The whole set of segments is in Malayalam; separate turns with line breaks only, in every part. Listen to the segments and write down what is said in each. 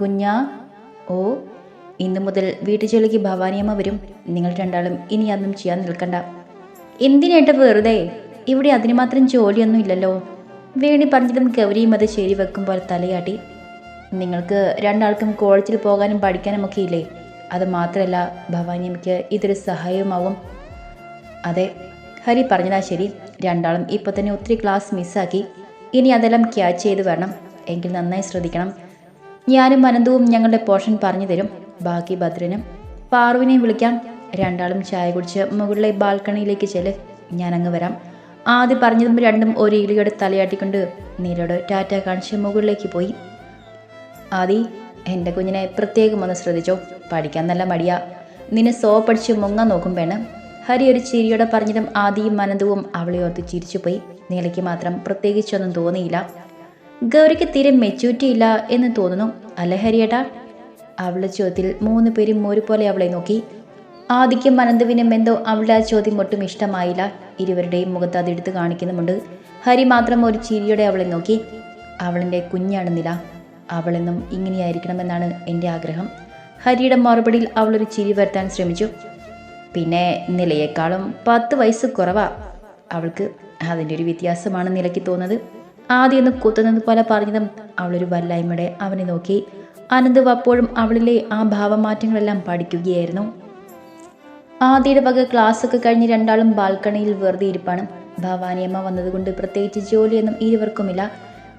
കുഞ്ഞാ ഓ ഇന്നു മുതൽ വീട്ടുജോലിക്ക് ഭവാനിയമ്മ വരും. നിങ്ങൾ രണ്ടാളും ഇനി അതൊന്നും ചെയ്യാൻ നിൽക്കണ്ട. എന്തിനേട്ട വെറുതെ? ഇവിടെ അതിന് മാത്രം ജോലിയൊന്നും ഇല്ലല്ലോ. വേണി പറഞ്ഞതും ഗൗരിയും അത് ശരി വെക്കും പോലെ തലയാട്ടി. നിങ്ങൾക്ക് രണ്ടാൾക്കും കോളേജിൽ പോകാനും പഠിക്കാനും ഒക്കെ ഇല്ലേ? അത് മാത്രമല്ല ഭവാനിയമ്മയ്ക്ക് ഇതൊരു സഹായവുമാവും. അതെ ഹരി പറഞ്ഞതാ ശരി. രണ്ടാളും ഇപ്പോൾ തന്നെ ഒത്തിരി ക്ലാസ് മിസ്സാക്കി. ഇനി അതെല്ലാം ക്യാച്ച് ചെയ്ത് വരണം. എങ്കിൽ നന്നായി ശ്രദ്ധിക്കണം. ഞാനും അനന്തവും ഞങ്ങളുടെ പോർഷൻ പറഞ്ഞു തരും. ബാക്കി ഭദ്രനും പാർവിനെയും വിളിക്കാം. രണ്ടാളും ചായ കുടിച്ച് മുകളിലെ ബാൽക്കണിയിലേക്ക് ചെല്ല് ഞാനങ്ങ് വരാം. ആദ്യം പറഞ്ഞതും രണ്ടും ഒരു ഇലിയുടെ തലയാട്ടിക്കൊണ്ട് നീരോട് ടാറ്റ കാണിച്ച് മുകളിലേക്ക് പോയി. ആദി എന്റെ കുഞ്ഞിനെ പ്രത്യേകം ഒന്ന് ശ്രദ്ധിച്ചോ. പഠിക്കാൻ നല്ല മടിയാ. നിന്നെ സോപ്പടിച്ച് മുങ്ങാൻ നോക്കും വേണം ഹരി ഒരു ചിരിയോടെ പറഞ്ഞതും ആദിയും അനന്തവും അവളെ ഓർത്ത് ചിരിച്ചുപോയി. നീലയ്ക്ക് മാത്രം പ്രത്യേകിച്ചൊന്നും തോന്നിയില്ല. ഗൗരിക്ക് തീരെ മെച്യൂരിറ്റി ഇല്ല എന്ന് തോന്നുന്നു. അല്ലേ ഹരിയേട്ടാ? അവളുടെ ചോദ്യത്തിൽ മൂന്ന് പേരും ഒരുപോലെ അവളെ നോക്കി. ആദിക്കും അനന്തുവിനും എന്തോ അവളുടെ ആ ചോദ്യം ഒട്ടും ഇഷ്ടമായില്ല. ഇരുവരുടെയും മുഖത്ത് അതെടുത്ത് കാണിക്കുന്നുമുണ്ട്. ഹരി മാത്രം ഒരു ചിരിയോടെ അവളെ നോക്കി. അവളിന്റെ കുഞ്ഞാണ് നില. അവളെന്നും ഇങ്ങനെയായിരിക്കണമെന്നാണ് എന്റെ ആഗ്രഹം. ഹരിയുടെ മറുപടിയിൽ അവളൊരു ചിരി വരുത്താൻ ശ്രമിച്ചു. പിന്നെ നിലയേക്കാളും പത്ത് വയസ്സ് കുറവാ. അവൾക്ക് അതിന്റെ ഒരു വ്യത്യാസമാണ് നിലയ്ക്ക് തോന്നുന്നത്. ആദ്യം ഒന്ന് കുത്തുന്നത് പോലെ പറഞ്ഞതും അവളൊരു വല്ലായ്മയുടെ അവനെ നോക്കി. അനന്തു അപ്പോഴും അവളിലെ ആ ഭാവമാറ്റങ്ങളെല്ലാം പഠിക്കുകയായിരുന്നു. ആദ്യയുടെ വക ക്ലാസ്സൊക്കെ കഴിഞ്ഞ് രണ്ടാളും ബാൽക്കണിയിൽ വെറുതെ ഇരിപ്പാണ്. ഭവാനിയമ്മ വന്നതുകൊണ്ട് പ്രത്യേകിച്ച് ജോലിയൊന്നും ഇരുവർക്കുമില്ല.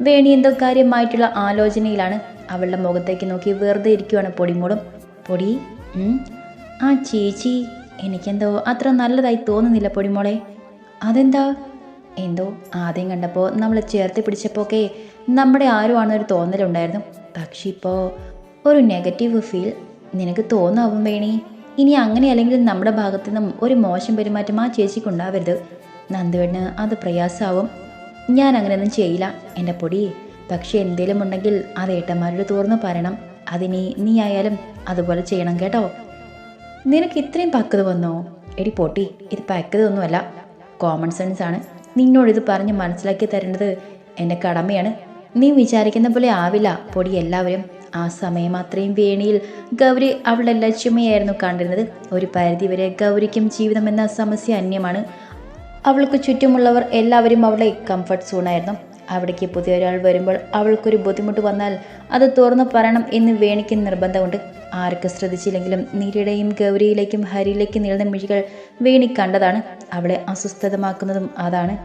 വേണി എന്തോ കാര്യമായിട്ടുള്ള ആലോചനയിലാണ്. അവളുടെ മുഖത്തേക്ക് നോക്കി വെറുതെ ഇരിക്കുവാണ് പൊടിമോളും പൊടി. ആ ചേച്ചി എനിക്കെന്തോ അത്ര നല്ലതായി തോന്നുന്നില്ല പൊടിമോളെ. അതെന്താ? എന്തോ ആദ്യം കണ്ടപ്പോൾ നമ്മൾ ചേർത്ത് പിടിച്ചപ്പോൾ ഒക്കെ നമ്മുടെ ആരുമാണെന്നൊരു തോന്നലുണ്ടായിരുന്നു. പക്ഷെ ഇപ്പോൾ ഒരു നെഗറ്റീവ് ഫീൽ നിനക്ക് തോന്നാവും വേണി. ഇനി അങ്ങനെ അല്ലെങ്കിൽ നമ്മുടെ ഭാഗത്തു നിന്നും ഒരു മോശം പെരുമാറ്റം ആ ചേച്ചിക്ക് ഉണ്ടാവരുത്. നന്ദുവേട്ടന് അത് പ്രയാസമാവും ഞാൻ അങ്ങനെയൊന്നും ചെയ്യില്ല എന്റെ പൊടി. പക്ഷെ എന്തേലും ഉണ്ടെങ്കിൽ അത് ഏട്ടന്മാരോട് തുറന്നു പറയണം. അതിനി നീ ആയാലും അതുപോലെ ചെയ്യണം കേട്ടോ. നിനക്ക് ഇത്രയും പക്വത വന്നോ? എടി പൊട്ടി ഇത് പക്വത ഒന്നുമല്ല. കോമൺ സെൻസ് ആണ്. നിന്നോട് ഇത് പറഞ്ഞ് മനസ്സിലാക്കി തരേണ്ടത് എന്റെ കടമയാണ്. നീ വിചാരിക്കുന്ന പോലെ ആവില്ല. പൊടി എല്ലാവരും ആ സമയം അത്രയും വേണിയിൽ ഗൗരി അവളുടെ ലക്ഷ്യമയായിരുന്നു കണ്ടിരുന്നത്. ഒരു പരിധിവരെ ഗൗരിക്കും ജീവിതം എന്ന സമസ്യ അന്യമാണ്. അവൾക്ക് ചുറ്റുമുള്ളവർ എല്ലാവരും അവളെ കംഫർട്ട് സോണായിരുന്നു അവിടേക്ക് പുതിയൊരാൾ വരുമ്പോൾ അവൾക്കൊരു ബുദ്ധിമുട്ട് വന്നാൽ അത് തുറന്നു പറയണം എന്ന് വേണിക്ക് നിർബന്ധമുണ്ട്. ആർക്ക് ശ്രദ്ധിച്ചില്ലെങ്കിലും നീരയുടെയും ഗൗരിയിലേക്കും ഹരിയിലേക്കും നീളുന്ന മിഴികൾ വേണി കണ്ടതാണ്. അവളെ അസ്വസ്ഥതമാക്കുന്നതും അതാണ്.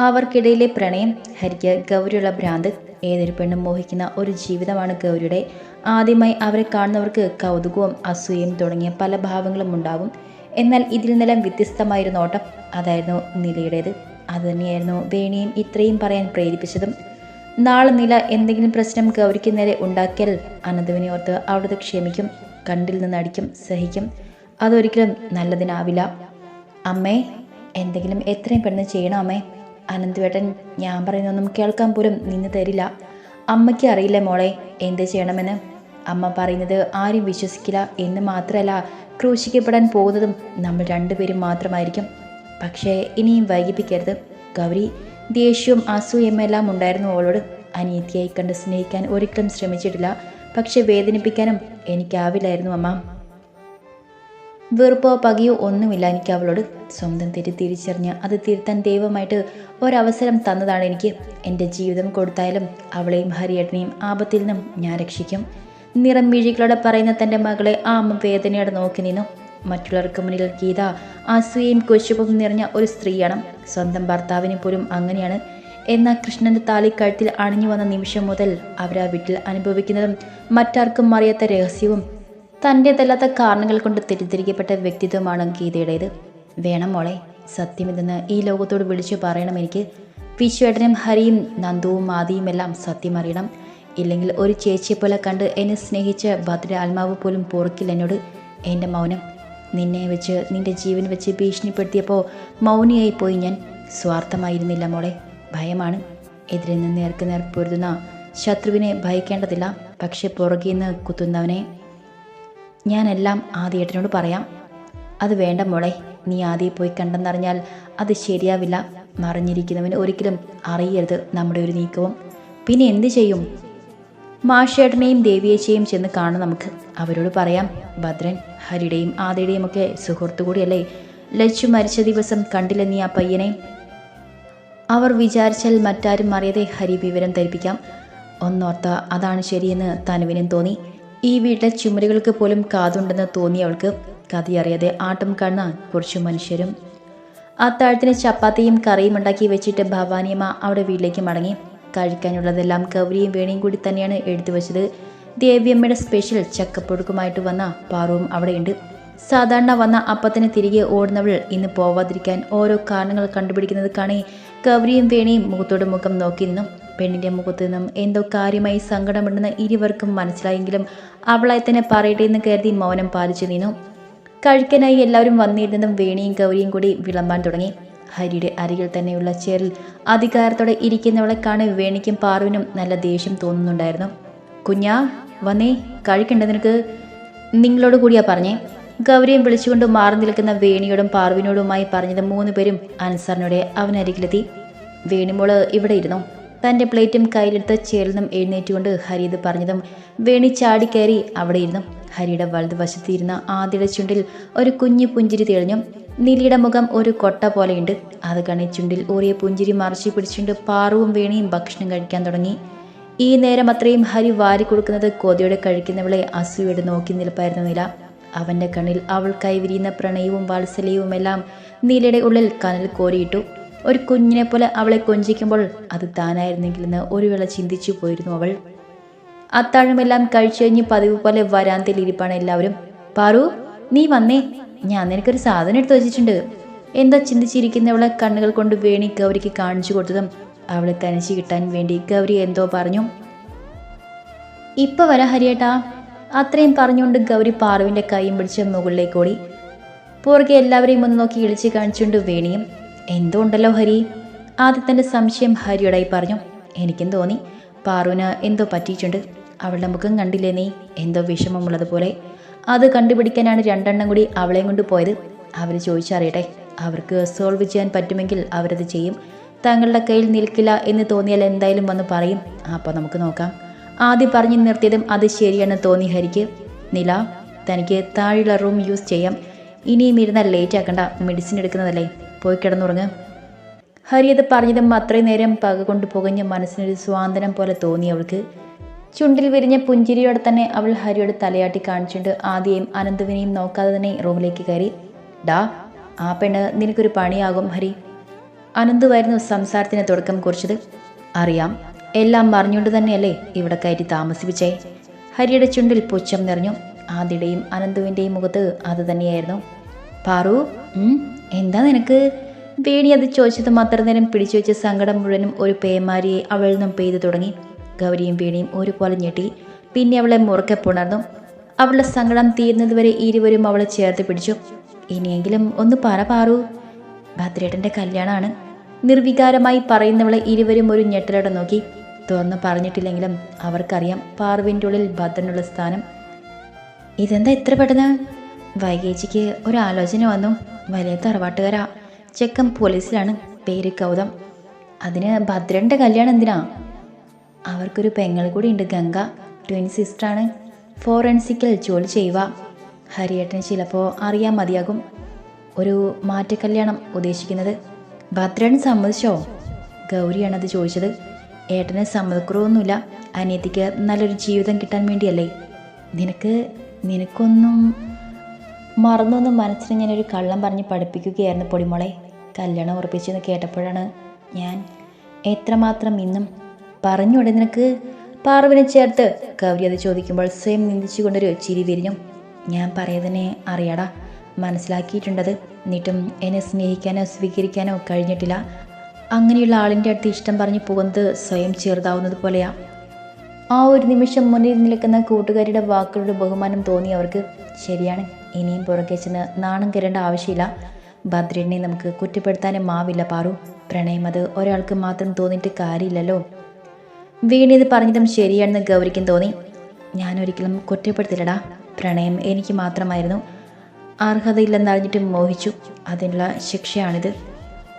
അവർക്കിടയിലെ പ്രണയം ഹരിക്ക് ഗൗരിയുള്ള ഭ്രാന്ത് ഏതൊരു പെണ്ണും മോഹിക്കുന്ന ഒരു ജീവിതമാണ് ഗൗരിയുടെ. ആദ്യമായി അവരെ കാണുന്നവർക്ക് കൗതുകവും അസൂയയും തുടങ്ങിയ പല ഭാവങ്ങളും ഉണ്ടാകും എന്നാൽ ഇതിൽ നിന്നെല്ലാം വ്യത്യസ്തമായൊരു നോട്ടം അതായിരുന്നു നിലയുടേത്. അതുതന്നെയായിരുന്നു വേണിയും ഇത്രയും പറയാൻ പ്രേരിപ്പിച്ചതും. നാളെ നില എന്തെങ്കിലും പ്രശ്നം ഗൗരിക്ക് നേരെ ഉണ്ടാക്കിയാൽ അനന്തുവിനെ ഓർത്ത് അവിടുത്തെ ക്ഷമിക്കും കണ്ടിൽ നിന്ന് അടിക്കും സഹിക്കും. അതൊരിക്കലും നല്ലതിനാവില്ല. അമ്മേ എന്തെങ്കിലും എത്രയും പെട്ടെന്ന് ചെയ്യണം അമ്മേ? അനന്തുവേട്ടൻ ഞാൻ പറയുന്നൊന്നും കേൾക്കാൻ പോലും നിന്ന് തരില്ല. അമ്മയ്ക്ക് അറിയില്ല മോളെ എന്ത് ചെയ്യണമെന്ന്? അമ്മ പറയുന്നത് ആരും വിശ്വസിക്കില്ല. എന്ന് മാത്രമല്ല ക്രൂശിക്കപ്പെടാൻ പോകുന്നതും നമ്മൾ രണ്ടുപേരും മാത്രമായിരിക്കും. പക്ഷേ ഇനിയും വൈകിപ്പിക്കരുത്. ഗൗരി ദേഷ്യവും അസൂയമെല്ലാം ഉണ്ടായിരുന്നു അവളോട്. അനിയത്തിയായി കണ്ട് സ്നേഹിക്കാൻ ഒരിക്കലും ശ്രമിച്ചിട്ടില്ല. പക്ഷെ വേദനിപ്പിക്കാനും എനിക്കാവില്ലായിരുന്നു അമ്മ. വെറുപ്പോ പകയോ ഒന്നുമില്ല എനിക്ക് അവളോട്. സ്വന്തം തെറ്റ് തിരിച്ചറിഞ്ഞ് അത് തിരുത്താൻ ദൈവമായിട്ട് ഒരവസരം തന്നതാണ് എനിക്ക്. എന്റെ ജീവിതം കൊടുത്തായാലും അവളെയും ഹരിയേട്ടനെയും ആപത്തിൽ നിന്നും ഞാൻ രക്ഷിക്കും. നിറം വീഴികളോടെ പറയുന്ന തന്റെ മകളെ ആ അമ്മ വേദനയോടെ നോക്കി നിന്നു. മറ്റുള്ളവർക്ക് മുന്നിൽ ഗീത അസൂയയും കൊശുപ്പും നിറഞ്ഞ ഒരു സ്ത്രീയാണ്. സ്വന്തം ഭർത്താവിനെ പോലും അങ്ങനെയാണ്. എന്നാൽ കൃഷ്ണന്റെ താലി കഴുത്തിൽ അണിഞ്ഞു വന്ന നിമിഷം മുതൽ അവരാ വീട്ടിൽ അനുഭവിക്കുന്നതും മറ്റാർക്കും അറിയാത്ത രഹസ്യവും തന്റേതല്ലാത്ത കാരണങ്ങൾ കൊണ്ട് തെറ്റിദ്ധരിക്കപ്പെട്ട വ്യക്തിത്വമാണ് ഗീതയുടേത് വേണം മോളെ സത്യമിതെന്ന് ഈ ലോകത്തോട് വിളിച്ചു പറയണം എനിക്ക്. വിശ്വേട്ടനും ഹരിയും നന്ദുവും മാതിയും എല്ലാം സത്യം അറിയണം. ഇല്ലെങ്കിൽ ഒരു ചേച്ചിയെപ്പോലെ കണ്ട് എന്നെ സ്നേഹിച്ച ഭദ്ര ആത്മാവ് പോലും പൊറുക്കില്ല എന്നോട്. എന്റെ മൗനം നിന്നെ വെച്ച് നിന്റെ ജീവൻ വെച്ച് ഭീഷണിപ്പെടുത്തിയപ്പോൾ മൗനിയായി പോയി ഞാൻ. സ്വാർത്ഥമായിരുന്നില്ല മോളെ. ഭയമാണ്. എതിരെ നിന്ന് നേർക്ക് നേർ പൊരുതുന്ന ശത്രുവിനെ ഭയക്കേണ്ടതില്ല. പക്ഷെ പുറകിൽ നിന്ന് കുത്തുന്നവനെ ഞാനെല്ലാം ആദ്യേട്ടനോട് പറയാം. അത് വേണ്ട മോളെ. നീ ആദ്യം പോയി കണ്ടെന്നറിഞ്ഞാൽ അത് ശരിയാവില്ല. മറിഞ്ഞിരിക്കുന്നവന് ഒരിക്കലും അറിയരുത് നമ്മുടെ ഒരു നീക്കവും. പിന്നെ എന്ത് ചെയ്യും? മാഷേട്ടനെയും ദേവിയേച്ചയും ചെന്ന് കാണാം നമുക്ക് അവരോട് പറയാം. ഭദ്രൻ ഹരിയുടെയും ആദിയുടെയും ഒക്കെ സുഹൃത്തു കൂടിയല്ലേ? ലച്ചു മരിച്ച ദിവസം കണ്ടില്ല നീ ആ പയ്യനെ? അവർ വിചാരിച്ചാൽ മറ്റാരും അറിയാതെ ഹരി വിവരം ധരിപ്പിക്കാം. ഒന്നോർത്ത അതാണ് ശരിയെന്ന് തനുവിനും തോന്നി. ഈ വീട്ടിലെ ചുമരുകൾക്ക് പോലും കാതുണ്ടെന്ന് തോന്നി അവൾക്ക് കഥയറിയാതെ ആട്ടം കാണുന്ന കുറച്ചു മനുഷ്യരും. അത്താഴത്തിന് ചപ്പാത്തിയും കറിയും ഉണ്ടാക്കി വെച്ചിട്ട് ഭവാനിയമ്മ അവിടെ വീട്ടിലേക്ക് മടങ്ങി. കഴിക്കാനുള്ളതെല്ലാം കവരിയും വേണിയും കൂടി തന്നെയാണ് എടുത്തു വെച്ചത്. ദേവിയമ്മയുടെ സ്പെഷ്യൽ ചക്കപ്പൊടുക്കുമായിട്ട് വന്ന പാറുവും അവിടെയുണ്ട്. സാധാരണ വന്ന അപ്പത്തിന് തിരികെ ഓടുന്നവൾ ഇന്ന് പോവാതിരിക്കാൻ ഓരോ കാരണങ്ങൾ കണ്ടുപിടിക്കുന്നത് കാണി കവരിയും വേണിയും മുഖത്തോട് മുഖം നോക്കി നിന്നു. പെണ്ണിന്റെ മുഖത്തു നിന്നും എന്തോ കാര്യമായി സങ്കടമുണ്ടെന്ന് ഇരുവർക്കും മനസ്സിലായെങ്കിലും അവളായി തന്നെ പറയട്ടെ എന്ന് കരുതി മൗനം പാലിച്ചു നിന്നു. കഴിക്കാനായി എല്ലാവരും വന്നിരുന്നതും വേണിയും ഗൗരിയും കൂടി വിളമ്പാൻ തുടങ്ങി. ഹരിയുടെ അരികിൽ തന്നെയുള്ള ചേറിൽ അധികാരത്തോടെ ഇരിക്കുന്നവളെ കാണാൻ വേണിക്കും പാറുവിനും നല്ല ദേഷ്യം തോന്നുന്നുണ്ടായിരുന്നു. കുഞ്ഞാ വന്നേ കഴിക്കണ്ട നിനക്ക്. നിങ്ങളോട് കൂടിയാ പറഞ്ഞേ. ഗൗരിയും വിളിച്ചുകൊണ്ട് മാറി നിൽക്കുന്ന വേണിയോടും പാർവിനോടുമായി പറഞ്ഞത് മൂന്ന് പേരും അൻസാറിനോടെ അവനരികിലെത്തി. വേണിമോൾ ഇവിടെ ഇരുന്നു. തന്റെ പ്ലേറ്റും കയ്യിലെടുത്ത് ചേർന്നും എഴുന്നേറ്റുകൊണ്ട് ഹരി ഇത് പറഞ്ഞതും വേണി ചാടിക്കയറി അവിടെ ഇരുന്നു. ഹരിയുടെ വലതുവശത്തിരുന്ന ആദ്യയുടെ ചുണ്ടിൽ ഒരു കുഞ്ഞു പുഞ്ചിരി തെളിഞ്ഞു. നീലിയുടെ മുഖം ഒരു കൊട്ട പോലെയുണ്ട്. അത് കണി ചുണ്ടിൽ ഊറിയ പുഞ്ചിരി മറച്ചു പിടിച്ചുകൊണ്ട് പാറുവും വേണിയും ഭക്ഷണം കഴിക്കാൻ തുടങ്ങി. ഈ നേരം അത്രയും ഹരി വാരി കൊടുക്കുന്നത് കൊതിയോടെ കഴിക്കുന്നവളെ അസൂയോടെ നോക്കി നിൽപ്പായിരുന്നു നില. അവന്റെ കണ്ണിൽ അവൾ കൈവിരിയുന്ന പ്രണയവും വാത്സല്യവും എല്ലാം നീലയുടെ ഉള്ളിൽ കനൽ കോരിയിട്ടു. ഒരു കുഞ്ഞിനെ പോലെ അവളെ കൊഞ്ചിക്കുമ്പോൾ അത് താനായിരുന്നെങ്കിലെന്ന് ഒരു വേള ചിന്തിച്ചു പോയിരുന്നു അവൾ. അത്താഴമെല്ലാം കഴിച്ചു കഴിഞ്ഞ് പതിവ് പോലെ വരാന്തയിൽ ഇരിപ്പാണ് എല്ലാവരും. പാറു നീ വന്നേ. ഞാൻ നിനക്കൊരു സാധനം എടുത്തു വെച്ചിട്ടുണ്ട്. എന്താ ചിന്തിച്ചിരിക്കുന്നവളെ കണ്ണുകൾ കൊണ്ട് വേണി ഗൗരിക്ക് കാണിച്ചു കൊടുത്തതും അവളെ തനിച്ച് കിട്ടാൻ വേണ്ടി ഗൗരി എന്തോ പറഞ്ഞു. ഇപ്പൊ വരാ ഹരിയേട്ടാ. അത്രയും പറഞ്ഞുകൊണ്ട് ഗൗരി പാറുവിന്റെ കൈയും പിടിച്ച് മുകളിലേക്ക് ഓടി. പുറകെ എല്ലാവരെയും ഒന്ന് നോക്കി ഇളിച്ച് കാണിച്ചുകൊണ്ട് വേണിയും. എന്തോ ഉണ്ടല്ലോ ഹരി? ആദ്യത്തെ സംശയം ഹരിയോടായി പറഞ്ഞു. എനിക്കും തോന്നി. പാറുവിന് എന്തോ പറ്റിയിട്ടുണ്ട്. അവളുടെ മുഖം കണ്ടില്ലേ നീ? എന്തോ വിഷമമുള്ളതുപോലെ. അത് കണ്ടുപിടിക്കാനാണ് രണ്ടെണ്ണം കൂടി അവളെയും കൊണ്ട് പോയത്. അവർ ചോദിച്ചറിയട്ടെ അവർക്ക് സോൾവ് ചെയ്യാൻ പറ്റുമെങ്കിൽ അവരത് ചെയ്യും. തങ്ങളുടെ കയ്യിൽ നിൽക്കില്ല എന്ന് തോന്നിയാൽ എന്തായാലും വന്ന് പറയും. അപ്പോൾ നമുക്ക് നോക്കാം. ആദ്യം പറഞ്ഞു നിർത്തിയതും അത് ശരിയാണെന്ന് തോന്നി ഹരിക്ക്. നില തനിക്ക് താഴെയുള്ള റൂം യൂസ് ചെയ്യാം. ഇനിയും ഇരുന്നാൽ ലേറ്റ് ആക്കണ്ട. മെഡിസിൻ എടുക്കുന്നതല്ലേ. പോയി കിടന്നുറങ്ങ്. ഹരി അത് പറഞ്ഞതും അത്രയും നേരം പക കൊണ്ട് പുകഞ്ഞ മനസ്സിനൊരു സ്വാതന്ത്ര്യം പോലെ തോന്നി അവൾക്ക്. ചുണ്ടിൽ വിരിഞ്ഞ പുഞ്ചിരിയോടെ തന്നെ അവൾ ഹരിയോട് തലയാട്ടി കാണിച്ചുകൊണ്ട് ആദ്യയും അനന്തുവിനെയും നോക്കാതെ തന്നെ റൂമിലേക്ക് കയറി. ഡാ ആ പെണ്ണ് നിനക്കൊരു പണിയാകും ഹരി. അനന്തുവായിരുന്നു സംസാരത്തിന് തുടക്കം കുറിച്ചത്. അറിയാം. എല്ലാം പറഞ്ഞുകൊണ്ട് തന്നെയല്ലേ ഇവിടെ കയറ്റി താമസിപ്പിച്ചേ. ഹരിയുടെ ചുണ്ടിൽ പുച്ഛം നിറഞ്ഞു. ആദിയുടെയും അനന്തുവിന്റെയും മുഖത്ത് അത് തന്നെയായിരുന്നു. പാറു എന്താ നിനക്ക്? വേണി അത് ചോദിച്ചത് മാത്രം നേരം പിടിച്ചു വെച്ച സങ്കടം മുഴുവനും ഒരു പേമാരിയെ അവളിൽ നിന്നും പെയ്തു തുടങ്ങി. ഗൗരിയും വീണിയും ഒരുപോലെ ഞെട്ടി. പിന്നെ അവളെ മുറുക്കെ പുണർന്നു. അവളുടെ സങ്കടം തീരുന്നതുവരെ ഇരുവരും അവളെ ചേർത്ത് പിടിച്ചു. ഇനിയെങ്കിലും ഒന്ന് പറ പാറു. ഭദ്രേട്ടന്റെ കല്യാണമാണ് നിർവികാരമായി പറയുന്നവളെ ഇരുവരും ഒരു ഞെട്ടലോടെ നോക്കി. തുറന്ന് പറഞ്ഞിട്ടില്ലെങ്കിലും അവർക്കറിയാം പാർവിന്റെ ഉള്ളിൽ ഭദ്രനുള്ള സ്ഥാനം. ഇതെന്താ ഇത്ര പെട്ടെന്ന്? വൈകേച്ചിക്ക് ആലോചന വന്നു. വലിയ തറവാട്ടുകാരാ. ചെക്കൻ പോലീസിലാണ്. പേര് കൗതം അതിന് ഭദ്രന്റെ കല്യാണം എന്തിനാ? അവർക്കൊരു പെങ്ങൾ കൂടി ഉണ്ട് ഗംഗ. ട്വിൻ സിസ്റ്ററാണ് ഫോറൻസിക്കൽ ജോലി ചെയ്യുക. ഹരിയേട്ടൻ ചിലപ്പോൾ അറിയാൻ മതിയാകും. ഒരു മാറ്റക്കല്യാണം ഉദ്ദേശിക്കുന്നത്. ഭദ്രൻ സമ്മതിച്ചോ? ഗൗരിയാണ് അത് ചോദിച്ചത്. ഏട്ടന് സമ്മതക്കുറവൊന്നുമില്ല. അനിയത്തിക്ക് നല്ലൊരു ജീവിതം കിട്ടാൻ വേണ്ടിയല്ലേ? നിനക്ക് നിനക്കൊന്നും മറന്നൊന്നും മനസ്സിന് ഞാനൊരു കള്ളം പറഞ്ഞ് പഠിപ്പിക്കുകയായിരുന്നു പൊടിമോളെ. കല്യാണം ഉറപ്പിച്ചെന്ന് കേട്ടപ്പോഴാണ് ഞാൻ എത്രമാത്രം ഇന്നും പറഞ്ഞുവിടെ നിനക്ക് പാർവിനെ ചേർത്ത് ഗൗരി അത് ചോദിക്കുമ്പോൾ സ്വയം നിന്ദിച്ചുകൊണ്ടൊരു ചിരി വിരിഞ്ഞു. ഞാൻ പറയതിനെ അറിയാടാ. മനസ്സിലാക്കിയിട്ടുണ്ടത്. എന്നിട്ടും എന്നെ സ്നേഹിക്കാനോ സ്വീകരിക്കാനോ കഴിഞ്ഞിട്ടില്ല. അങ്ങനെയുള്ള ആളിന്റെ അടുത്ത് ഇഷ്ടം പറഞ്ഞ് പോകുന്നത് സ്വയം ചെറുതാവുന്നത് പോലെയാ. ആ ഒരു നിമിഷം മുന്നിൽ നിൽക്കുന്ന കൂട്ടുകാരിയുടെ വാക്കുകളുടെ ബഹുമാനം തോന്നി അവർക്ക്. ശരിയാണ് ഇനിയും പുറകെ ചെന്ന് നാണം കയറേണ്ട ആവശ്യമില്ല. ഭദ്രനെ നമുക്ക് കുറ്റപ്പെടുത്താനും മാവില്ല പാറു. പ്രണയം അത് ഒരാൾക്ക് മാത്രം തോന്നിയിട്ട് കാര്യമില്ലല്ലോ. വീണിത് പറഞ്ഞതും ശരിയാണെന്ന് ഗൗരിക്കും തോന്നി. ഞാനൊരിക്കലും കുറ്റപ്പെടുത്തില്ലടാ. പ്രണയം എനിക്ക് മാത്രമായിരുന്നു. അർഹതയില്ലെന്നറിഞ്ഞിട്ട് മോഹിച്ചു. അതിനുള്ള ശിക്ഷയാണിത്.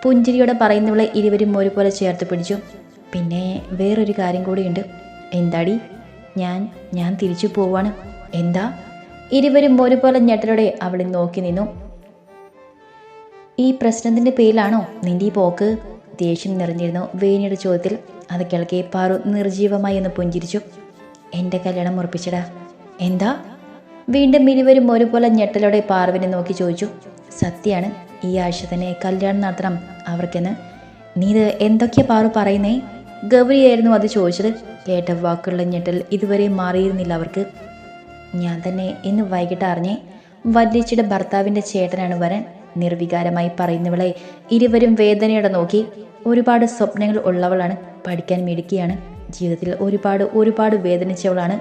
പുഞ്ചിരിയോടെ പറയുന്നവളെ ഇരുവരും ഒരുപോലെ ചേർത്ത് പിടിച്ചു. പിന്നെ വേറൊരു കാര്യം കൂടിയുണ്ട്. എന്താടി? ഞാൻ ഞാൻ തിരിച്ചു പോവാണ്. എന്താ? ഇരുവരും ഒരുപോലെ ഞെട്ടലോടെ അവളെ നോക്കി നിന്നു. ഈ പ്രശ്നത്തിന്റെ പേരിലാണോ നിന്റെ ഈ പോക്ക്? ദേഷ്യം നിറഞ്ഞിരുന്നു വേണിയുടെ ചോദ്യത്തിൽ. അത് കേൾക്കെ പാറു നിർജീവമായി ഒന്ന് പുഞ്ചിരിച്ചു. എന്റെ കല്യാണം ഉറപ്പിച്ചടാ എന്താ? വീണ്ടും ഇരുവരും ഒരുപോലെ ഞെട്ടലോടെ പാർവിനെ നോക്കി ചോദിച്ചു. സത്യാണ് ഈ ആഴ്ച തന്നെ കല്യാണം നടത്തണം അവർക്കെന്ന്. നീ ഇത് എന്തൊക്കെയാ പാറു പറയുന്നേ? ഗൗരിയായിരുന്നു അത് ചോദിച്ചത്. കേട്ട വാക്കുള്ള ഞെട്ടൽ ഇതുവരെ മാറിയിരുന്നില്ല അവർക്ക്. ഞാൻ തന്നെ ഇന്ന് വൈകിട്ട് അറിഞ്ഞേ വല്യച്ചിയുടെ ഭർത്താവിന്റെ ചേട്ടനാണ് വരൻ നിർവികാരമായി പറയുന്നവളെ ഇരുവരും വേദനയോടെ നോക്കി. ഒരുപാട് സ്വപ്നങ്ങൾ ഉള്ളവളാണ് പഠിക്കാൻ മിടുക്കിയാണ്. ജീവിതത്തിൽ ഒരുപാട് ഒരുപാട് വേദനിച്ചവളാണ്.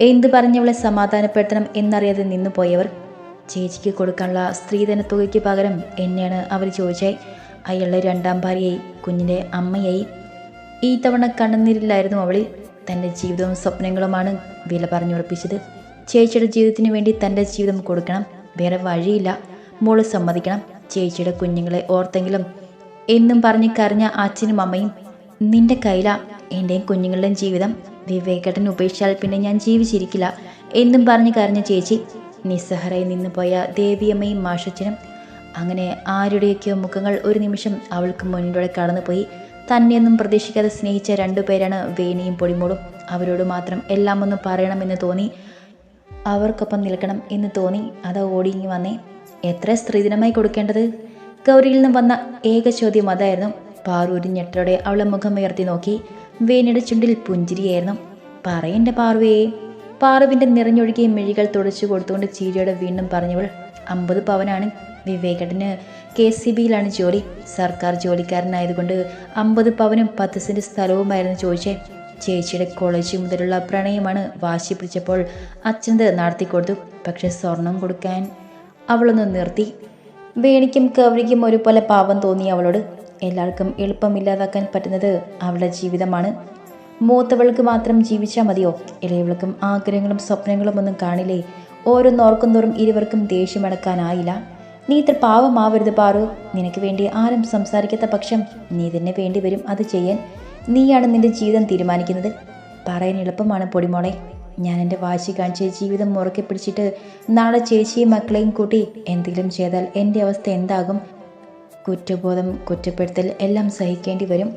എന്ത് പറഞ്ഞവളെ സമാധാനപ്പെടുത്തണം എന്നറിയാതെ നിന്നു പോയവർ ചേച്ചിക്ക് കൊടുക്കാനുള്ള സ്ത്രീധന തുകയ്ക്ക് പകരം എന്നെയാണ് അവർ ചോദിച്ചായി അയാളുടെ രണ്ടാം ഭാര്യയായി കുഞ്ഞിന്റെ അമ്മയായി. ഈ തവണ കണ്ണുനീരില്ലായിരുന്നു അവളിൽ തന്റെ ജീവിതവും സ്വപ്നങ്ങളുമാണ് വില പറഞ്ഞുറപ്പിച്ചത് ചേച്ചിയുടെ ജീവിതത്തിന് വേണ്ടി തന്റെ ജീവിതം കൊടുക്കണം. വേറെ വഴിയില്ല. മോൾ സമ്മതിക്കണം. ചേച്ചിയുടെ കുഞ്ഞുങ്ങളെ ഓർത്തെങ്കിലും എന്നും പറഞ്ഞ് കരഞ്ഞ അച്ഛനും അമ്മയും നിന്റെ കയ്യില എന്റെയും കുഞ്ഞുങ്ങളുടെയും ജീവിതം. വിവേകേട്ടൻ ഉപേക്ഷിച്ചാൽ പിന്നെ ഞാൻ ജീവിച്ചിരിക്കില്ല എന്നും പറഞ്ഞ് കരഞ്ഞ ചേച്ചി നിസ്സഹറയിൽ നിന്ന് പോയ ദേവിയമ്മയും മാഷച്ചനും. അങ്ങനെ ആരുടെയൊക്കെയോ മുഖങ്ങൾ ഒരു നിമിഷം അവൾക്ക് മുന്നിലൂടെ കടന്നുപോയി. തന്നെയൊന്നും പ്രതീക്ഷിക്കാതെ സ്നേഹിച്ച രണ്ടു രണ്ടുപേരാണ് വേണിയും പൊടിമോളും. അവരോട് മാത്രം എല്ലാം ഒന്ന് പറയണമെന്ന് തോന്നി. അവർക്കൊപ്പം നിൽക്കണം എന്ന് തോന്നി. അത് ഓടിങ്ങി വന്നേ. എത്ര സ്ത്രീധനമായി കൊടുക്കേണ്ടത്? ഗൗരിയിൽ നിന്നും വന്ന ഏക ചോദ്യം അതായിരുന്നു. പാറൂരി ഞെട്ടോടെ അവളെ മുഖം ഉയർത്തി നോക്കി. വേണിയുടെ ചുണ്ടിൽ പുഞ്ചിരിയായിരുന്നു. പറയണ്ട പാറുവേ. പാറുവിന്റെ നിറഞ്ഞൊഴുകിയ മിഴികൾ തുടച്ചു കൊടുത്തുകൊണ്ട് ചീരിയോടെ വീണ്ടും പറഞ്ഞവൾ അമ്പത് പവനാണ് വിവേകടന്. കെ സി ബിയിലാണ് ജോലി. സർക്കാർ ജോലിക്കാരനായതുകൊണ്ട് അമ്പത് പവനും പത്ത് സെന്റ് സ്ഥലവുമായിരുന്നു ചോദിച്ചേ. ചേച്ചിയുടെ കോളേജ് മുതലുള്ള പ്രണയമാണ് വാശി പിടിച്ചപ്പോൾ അച്ഛനത് നടത്തിക്കൊടുത്തു. പക്ഷെ സ്വർണം കൊടുക്കാൻ അവളൊന്ന് നിർത്തി. വേണിക്കും കവരിക്കും ഒരുപോലെ പാവം തോന്നി അവളോട്. എല്ലാവർക്കും എളുപ്പമില്ലാതാക്കാൻ പറ്റുന്നത് അവളുടെ ജീവിതമാണ്. മൂത്തവൾക്ക് മാത്രം ജീവിച്ചാൽ മതിയോ? ഇളയവൾക്കും ആഗ്രഹങ്ങളും സ്വപ്നങ്ങളും ഒന്നും കാണില്ലേ? ഓരോന്നോർക്കും തോറും ഇരുവർക്കും ദേഷ്യമടക്കാനായില്ല നീ ഇത്ര പാവമാവരുത് പാറു. നിനക്ക് വേണ്ടി ആരും സംസാരിക്കാത്ത പക്ഷം നീ തന്നെ വേണ്ടി വരും അത് ചെയ്യാൻ. നീയാണ് നിന്റെ ജീവിതം തീരുമാനിക്കുന്നത്. പറയാൻ എളുപ്പമാണ് പൊടിമോളെ. ഞാൻ എന്റെ വാശി കാണിച്ച് ജീവിതം മുറക്കി പിടിച്ചിട്ട് നാളെ ചേച്ചിയും മക്കളെയും കൂട്ടി എന്തെങ്കിലും ചെയ്താൽ എന്റെ അവസ്ഥ എന്താകും? കുറ്റബോധം കുറ്റപ്പെടുത്തൽ എല്ലാം സഹിക്കേണ്ടി വരും.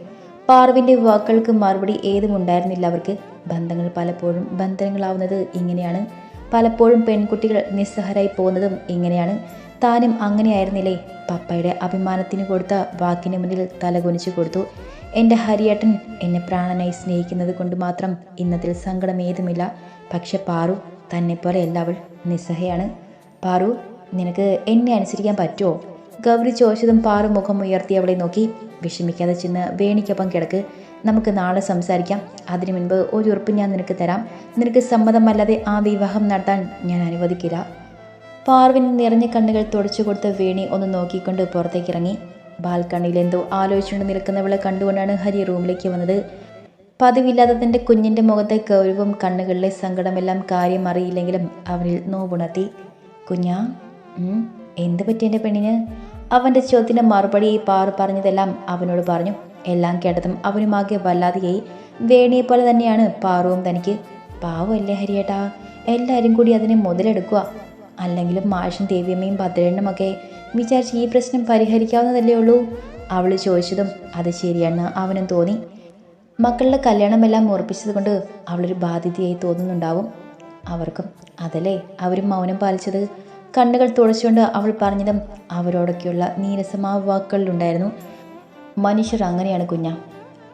പാർവിന്റെ വാക്കുകൾക്ക് മറുപടി ഏതും ഉണ്ടായിരുന്നില്ല അവർക്ക്. ബന്ധങ്ങൾ പലപ്പോഴും ബന്ധനങ്ങളാവുന്നത് ഇങ്ങനെയാണ്. പലപ്പോഴും പെൺകുട്ടികൾ നിസ്സഹരായി പോകുന്നതും ഇങ്ങനെയാണ്. താനും അങ്ങനെയായിരുന്നില്ലേ? പപ്പയുടെ അഭിമാനത്തിന് കൊടുത്ത വാക്കിന് മുന്നിൽ തലകുനിച്ചു കൊടുത്തു. എന്റെ ഹരിയേട്ടൻ എന്നെ പ്രാണനായി സ്നേഹിക്കുന്നത് കൊണ്ട് മാത്രം ഇന്നത്തിൽ സങ്കടം ഏതുമില്ല. പക്ഷെ പാറു തന്നെപ്പോലെ എല്ലാവൾ നിസ്സഹയാണ്. പാറു നിനക്ക് എന്നെ അനുസരിക്കാൻ പറ്റുമോ ഗൗരി ചോദിച്ചതും പാറു മുഖം ഉയർത്തി അവളെ നോക്കി. വിഷമിക്കാതെ ചെന്ന് വേണിക്കൊപ്പം കിടക്ക്. നമുക്ക് നാളെ സംസാരിക്കാം. അതിനു മുൻപ് ഒരു ഉറപ്പ് ഞാൻ നിനക്ക് തരാം. നിനക്ക് സമ്മതമല്ലാതെ ആ വിവാഹം നടത്താൻ ഞാൻ അനുവദിക്കില്ല. പാർവിൻ നിറഞ്ഞ കണ്ണുകൾ തുടച്ചു കൊടുത്ത വേണി ഒന്ന് നോക്കിക്കൊണ്ട് പുറത്തേക്ക് ഇറങ്ങി ബാൽക്കണിയിൽ എന്തോ ആലോചിച്ചുകൊണ്ട് നിൽക്കുന്നവളെ കണ്ടുകൊണ്ടാണ് ഹരി റൂമിലേക്ക് വന്നത്. പതിവില്ലാതെ തന്റെ കുഞ്ഞിന്റെ മുഖത്തെ ഗൗരവം കണ്ണുകളിലെ സങ്കടമെല്ലാം കാര്യം അറിയില്ലെങ്കിലും അവനിൽ നോവുണർത്തി. കുഞ്ഞാ എന്ത് പറ്റി എന്റെ പെണ്ണിന്? അവന്റെ ചോദ്യത്തിന്റെ മറുപടി പാറു പറഞ്ഞതെല്ലാം അവനോട് പറഞ്ഞു. എല്ലാം കേട്ടതും അവനുമാകെ വല്ലാതെയായി. വേണിയെ പോലെ തന്നെയാണ് പാറുവും തനിക്ക്. പാവമല്ലേ ഹരിയേട്ടാ? എല്ലാവരും കൂടി അതിനെ മുതലെടുക്കുക അല്ലെങ്കിലും മാഷും ദേവിയമ്മയും ഒക്കെ വിചാരിച്ച് ഈ പ്രശ്നം പരിഹരിക്കാവുന്നതല്ലേ ഉള്ളൂ. അവൾ ചോദിച്ചതും അത് ശരിയാണെന്ന് അവനും തോന്നി. മക്കളുടെ കല്യാണമെല്ലാം ഉറപ്പിച്ചതുകൊണ്ട് അവളൊരു ബാധ്യതയായി തോന്നുന്നുണ്ടാവും. അവർക്കും അതല്ലേ അവരും മൗനം പാലിച്ചത്. കണ്ണുകൾ തുടച്ചുകൊണ്ട് അവൾ പറഞ്ഞതും അവരോടൊക്കെയുള്ള നീരസമാ വാക്കുകളിലുണ്ടായിരുന്നു മനുഷ്യർ അങ്ങനെയാണ് കുഞ്ഞ.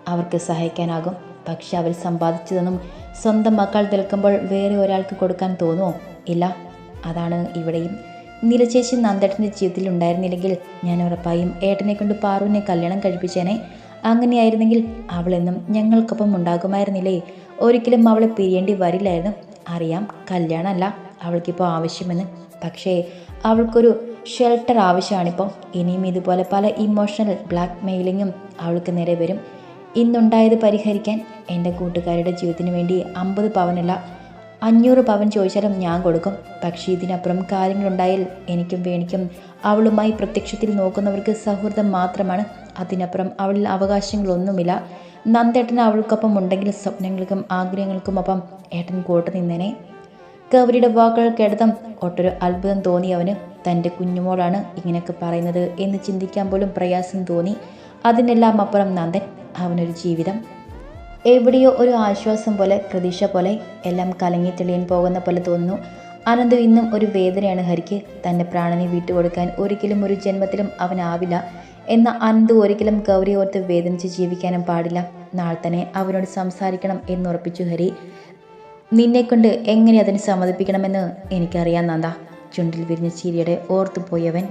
അവർക്ക് സഹായിക്കാനാകും. പക്ഷെ അവർ സമ്പാദിച്ചതൊന്നും സ്വന്തം മക്കൾ നിൽക്കുമ്പോൾ വേറെ ഒരാൾക്ക് കൊടുക്കാൻ തോന്നുമോ ഇല്ല. അതാണ് ഇവിടെയും. നിലച്ചേച്ചി നന്ദേട്ടന്റെ ജീവിതത്തിൽ ഉണ്ടായിരുന്നില്ലെങ്കിൽ ഞാൻ ഉറപ്പായും ഏട്ടനെ കൊണ്ട് പാറുവിനെ കല്യാണം കഴിപ്പിച്ചേനെ. അങ്ങനെയായിരുന്നെങ്കിൽ അവളെന്നും ഞങ്ങൾക്കൊപ്പം ഉണ്ടാകുമായിരുന്നില്ലേ? ഒരിക്കലും അവളെ പിരിയേണ്ടി വരില്ലായിരുന്നു. അറിയാം കല്യാണമല്ല അവൾക്കിപ്പോൾ ആവശ്യമെന്ന്. പക്ഷേ അവൾക്കൊരു ഷെൽട്ടർ ആവശ്യമാണിപ്പോൾ. ഇനിയും ഇതുപോലെ പല ഇമോഷണൽ ബ്ലാക്ക് മെയിലിങ്ങും അവൾക്ക് നേരെ വരും. ഇന്നുണ്ടായത് പരിഹരിക്കാൻ എന്റെ കൂട്ടുകാരുടെ ജീവിതത്തിന് വേണ്ടി അമ്പത് പവനല്ല അഞ്ഞൂറ് പവൻ ചോദിച്ചാലും ഞാൻ കൊടുക്കും. പക്ഷേ ഇതിനപ്പുറം കാര്യങ്ങളുണ്ടായാൽ എനിക്കും വേണിക്കും. അവളുമായി പ്രത്യക്ഷത്തിൽ നോക്കുന്നവർക്ക് സൗഹൃദം മാത്രമാണ്. അതിനപ്പുറം അവളിൽ അവകാശങ്ങളൊന്നുമില്ല. നന്ദേട്ടൻ അവൾക്കൊപ്പം ഉണ്ടെങ്കിൽ സ്വപ്നങ്ങൾക്കും ആഗ്രഹങ്ങൾക്കുമൊപ്പം ഏട്ടൻ കൂട്ടു നിന്നേനെ. കവരിയുടെ വാക്കുകൾ കേട്ടതും ഒട്ടൊരു അത്ഭുതം തോന്നി അവന്. തന്റെ കുഞ്ഞുമോളാണ് ഇങ്ങനെയൊക്കെ പറയുന്നത് എന്ന് ചിന്തിക്കാൻ പോലും പ്രയാസം തോന്നി. അതിനെല്ലാം അപ്പുറം നന്ദൻ അവനൊരു ജീവിതം. എവിടെയോ ഒരു ആശ്വാസം പോലെ പ്രതീക്ഷ പോലെ എല്ലാം കലങ്ങി തെളിയാൻ പോകുന്ന പോലെ തോന്നുന്നു. അനന്ത് ഇന്നും ഒരു വേദനയാണ് ഹരിക്ക്. തന്റെ പ്രാണനെ വിട്ടുകൊടുക്കാൻ ഒരിക്കലും ഒരു ജന്മത്തിലും അവനാവില്ല എന്ന അനന്ത് ഒരിക്കലും ഗൗരി ഓർത്ത് വേദനിച്ച് ജീവിക്കാനും പാടില്ല. നാളെ തന്നെ അവനോട് സംസാരിക്കണം എന്നുറപ്പിച്ചു ഹരി. നിന്നെക്കൊണ്ട് എങ്ങനെ അതിന് സമ്മതിപ്പിക്കണമെന്ന് എനിക്കറിയാം നന്ദ ചുണ്ടിൽ വിരിഞ്ഞ ചിരിയുടെ ഓർത്തുപോയവൻ